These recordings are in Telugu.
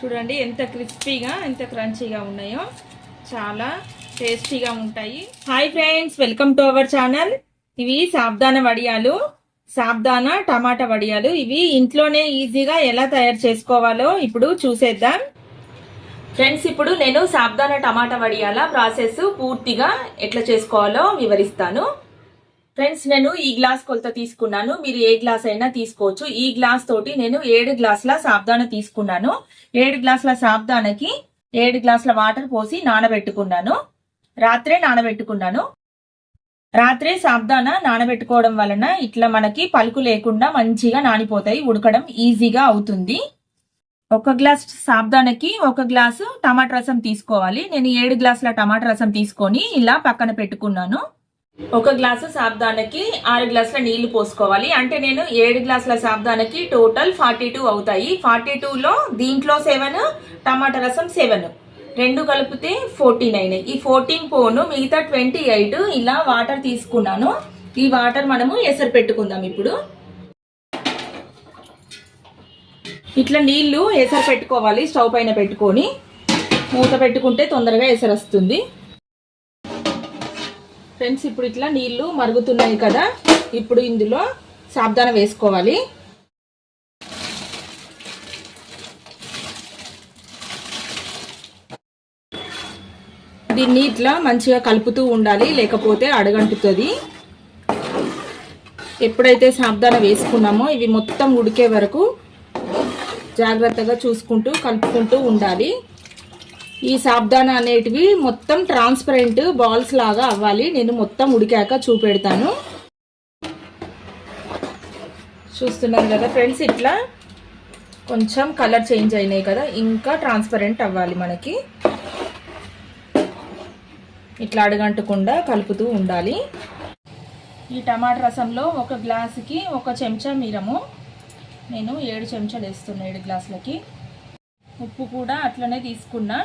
చూడండి ఎంత క్రిస్పీగా ఎంత క్రంచీగా ఉన్నాయో. చాలా టేస్టీగా ఉంటాయి. Hi friends welcome to our channel. ఇవి సాబ్దాన వడియాలు. సాబ్దాన టమాటా వడియాలు. ఇవి ఇంట్లోనే ఈజీగా ఎలా తయారు చేసుకోవాలో ఇప్పుడు చూసేద్దాం. ఫ్రెండ్స్ ఇప్పుడు నేను సాబ్దాన టమాటా వడియాల ప్రాసెస్ పూర్తిగా ఎట్లా చేసుకోవాలో వివరిస్తాను. ఫ్రెండ్స్ నేను ఈ గ్లాస్ కొలత తీసుకున్నాను. మీరు ఏ గ్లాస్ అయినా తీసుకోవచ్చు. ఈ గ్లాస్ తోటి నేను ఏడు గ్లాసుల సాబ్దాన తీసుకున్నాను. ఏడు గ్లాసుల సాబ్దానకి ఏడు గ్లాసుల వాటర్ పోసి నానబెట్టుకున్నాను. రాత్రే నానబెట్టుకున్నాను. రాత్రే సాబ్దాన నానబెట్టుకోవడం వలన ఇట్లా మనకి పలుకు లేకుండా మంచిగా నానిపోతాయి. ఉడకడం ఈజీగా అవుతుంది. ఒక గ్లాస్ సాబ్దానకి ఒక గ్లాసు టమాటా రసం తీసుకోవాలి. నేను ఏడు గ్లాసుల టమాటా రసం తీసుకొని ఇలా పక్కన పెట్టుకున్నాను. ఒక గ్లాసు సాబ్దానకి ఆరు గ్లాసుల నీళ్ళు పోసుకోవాలి. అంటే నేను ఏడు గ్లాసుల సాబ్దానకి టోటల్ ఫార్టీ టూ అవుతాయి. ఫార్టీ టూలో దీంట్లో సెవెన్ టమాటా రసం సెవెన్ రెండు కలిపితే ఫోర్టీన్ అయినాయి ఈ ఫోర్టీన్ పోను మిగతా ట్వంటీ ఎయిట్ ఇలా వాటర్ తీసుకున్నాను. ఈ వాటర్ మనము ఎసరు పెట్టుకుందాం ఇప్పుడు. ఇట్లా నీళ్ళు ఎసరు పెట్టుకోవాలి స్టవ్ పైన పెట్టుకొని. మూత పెట్టుకుంటే తొందరగా ఎసరు వస్తుంది ఫ్రెండ్స్ ఇప్పుడు ఇట్లా నీళ్ళు మరుగుతున్నాయి కదా ఇప్పుడు ఇందులో సాబ్దాన వేసుకోవాలి. దీన్ని ఇట్లా మంచిగా కలుపుతూ ఉండాలి లేకపోతే అడగంటుతుంది. ఎప్పుడైతే సాబ్దాన వేసుకున్నామో ఇవి మొత్తం ఉడికే వరకు జాగ్రత్తగా చూసుకుంటూ కలుపుకుంటూ ఉండాలి. ఈ సాబ్దానా అనేటివి మొత్తం ట్రాన్స్పరెంట్ బాల్స్ లాగా అవ్వాలి. నేను మొత్తం ఉడికాక చూపెడతాను. చూస్తున్నాను కదా ఫ్రెండ్స్ ఇట్లా కొంచెం కలర్ చేంజ్ అయినాయి కదా ఇంకా ట్రాన్స్పరెంట్ అవ్వాలి మనకి. ఇట్లా అడగంటకుండా కలుపుతూ ఉండాలి. ఈ టమాటా రసంలో ఒక గ్లాసుకి ఒక చెంచా మీరము. నేను ఏడు చెంచాలు వేస్తున్నా ఏడు గ్లాసులకి ఉప్పు కూడా అట్లనే తీసుకున్నా.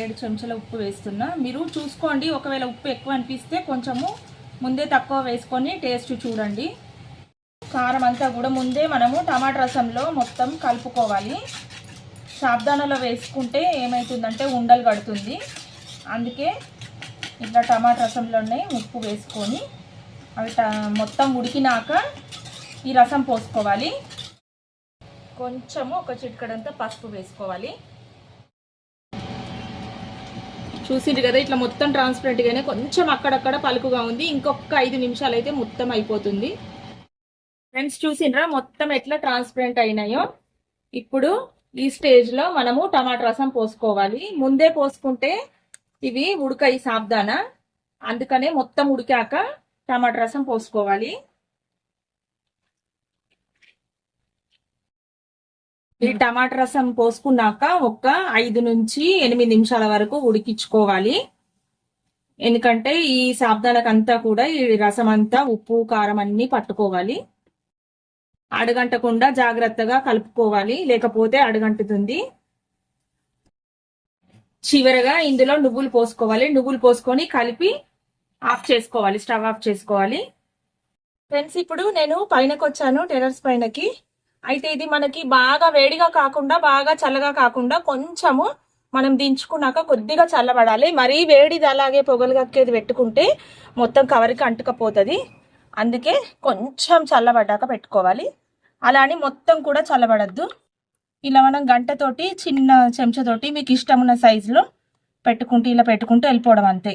ఏడు చెంచాల ఉప్పు వేస్తున్నా. మీరు చూసుకోండి ఒకవేళ ఉప్పు ఎక్కువ అనిపిస్తే కొంచెము ముందే తక్కువ వేసుకొని టేస్ట్ చూడండి. కారం అంతా కూడా ముందే మనము టమాటా రసంలో మొత్తం కలుపుకోవాలి. సాబ్దానాలో వేసుకుంటే ఏమవుతుందంటే ఉండలు కడుతుంది. అందుకే ఇట్లా టమాటా రసంలోనే ఉప్పు వేసుకొని అవి మొత్తం ఉడికినాక ఈ రసం పోసుకోవాలి. కొంచెము ఒక చిటికడంతా పసుపు వేసుకోవాలి. చూసిండ్రు కదా ఇట్లా మొత్తం ట్రాన్స్పరెంట్గానే కొంచెం అక్కడక్కడ పలుకుగా ఉంది. ఇంకొక ఐదు నిమిషాలు అయితే మొత్తం అయిపోతుంది. ఫ్రెండ్స్ చూసిండ్రా? మొత్తం ఎట్లా ట్రాన్స్పరెంట్ అయినాయో? ఇప్పుడు ఈ స్టేజ్లో మనము టమాటా రసం పోసుకోవాలి. ముందే పోసుకుంటే ఇవి ఉడకాయి సాబ్దానా? అందుకనే మొత్తం ఉడికాక టమాటా రసం పోసుకోవాలి. ఈ టమాటా రసం పోసుకున్నాక ఒక ఐదు నుంచి ఎనిమిది నిమిషాల వరకు ఉడికించుకోవాలి. ఎందుకంటే ఈ సాబ్దానకంతా కూడా ఈ రసం అంతా ఉప్పు కారం అన్ని పట్టుకోవాలి. అడగంటకుండా జాగ్రత్తగా కలుపుకోవాలి. లేకపోతే అడగంటుతుంది. చివరగా ఇందులో నువ్వులు పోసుకోవాలి. నువ్వులు పోసుకొని కలిపి ఆఫ్ చేసుకోవాలి. స్టవ్ ఆఫ్ చేసుకోవాలి. ఫ్రెండ్స్ ఇప్పుడు నేను పైనకి వచ్చాను టెరస్ పైనకి. అయితే ఇది మనకి బాగా వేడిగా కాకుండా బాగా చల్లగా కాకుండా కొంచెము మనం దించుకున్నాక కొద్దిగా చల్లబడాలి. మరీ వేడిది అలాగే పొగలు కక్కేది పెట్టుకుంటే మొత్తం కవర్కి అంటుకపోతుంది. అందుకే కొంచెం చల్లబడ్డాక పెట్టుకోవాలి. అలా అని మొత్తం కూడా చల్లబడద్దు. ఇలా మనం గంటతోటి చిన్న చెంచతోటి మీకు ఇష్టం ఉన్న సైజులో పెట్టుకుంటూ ఇలా పెట్టుకుంటూ వెళ్ళిపోవడం అంతే.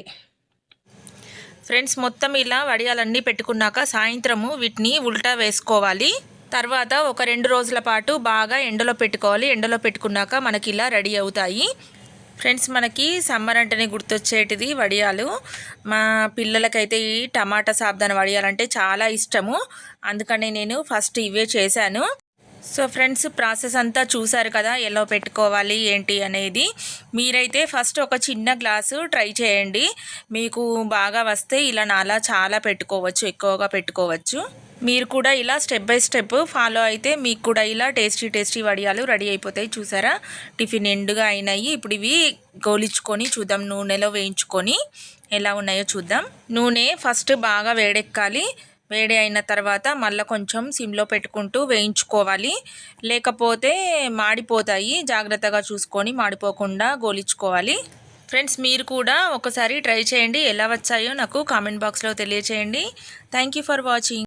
ఫ్రెండ్స్ మొత్తం ఇలా వడియాలన్నీ పెట్టుకున్నాక సాయంత్రము వీటిని ఉల్టా వేసుకోవాలి. తర్వాత ఒక రెండు రోజుల పాటు బాగా ఎండలో పెట్టుకోవాలి. ఎండలో పెట్టుకున్నాక మనకి ఇలా రెడీ అవుతాయి. ఫ్రెండ్స్ మనకి సమ్మర్ అంటేనే గుర్తొచ్చేటిది వడియాలు. మా పిల్లలకైతే ఈ టమాటా సాబ్దాన వడియాలంటే చాలా ఇష్టము. అందుకని నేను ఫస్ట్ ఇవే చేశాను. సో ఫ్రెండ్స్ ప్రాసెస్ అంతా చూసారు కదా ఎలా పెట్టుకోవాలి ఏంటి అనేది. మీరైతే ఫస్ట్ ఒక చిన్న గ్లాసు ట్రై చేయండి. మీకు బాగా వస్తే ఇలా నాలా చాలా పెట్టుకోవచ్చు ఎక్కువగా పెట్టుకోవచ్చు. మీరు కూడా ఇలా స్టెప్ బై స్టెప్ ఫాలో అయితే మీకు కూడా ఇలా టేస్టీ టేస్టీ వడియాలు రెడీ అయిపోతాయి చూసారా? టిఫిన్ ఎండుగా అయినాయి. ఇప్పుడు ఇవి గోలించుకొని చూద్దాం నూనెలో వేయించుకొని ఎలా ఉన్నాయో చూద్దాం. నూనె ఫస్ట్ బాగా వేడెక్కాలి. వేడి అయిన తర్వాత మళ్ళీ కొంచెం సిమ్లో పెట్టుకుంటూ వేయించుకోవాలి. లేకపోతే మాడిపోతాయి. జాగ్రత్తగా చూసుకొని మాడిపోకుండా గోలించుకోవాలి. ఫ్రెండ్స్ మీరు కూడా ఒకసారి ట్రై చేయండి. ఎలా వచ్చాయో నాకు కామెంట్ బాక్స్లో తెలియచేయండి. Thank you for watching.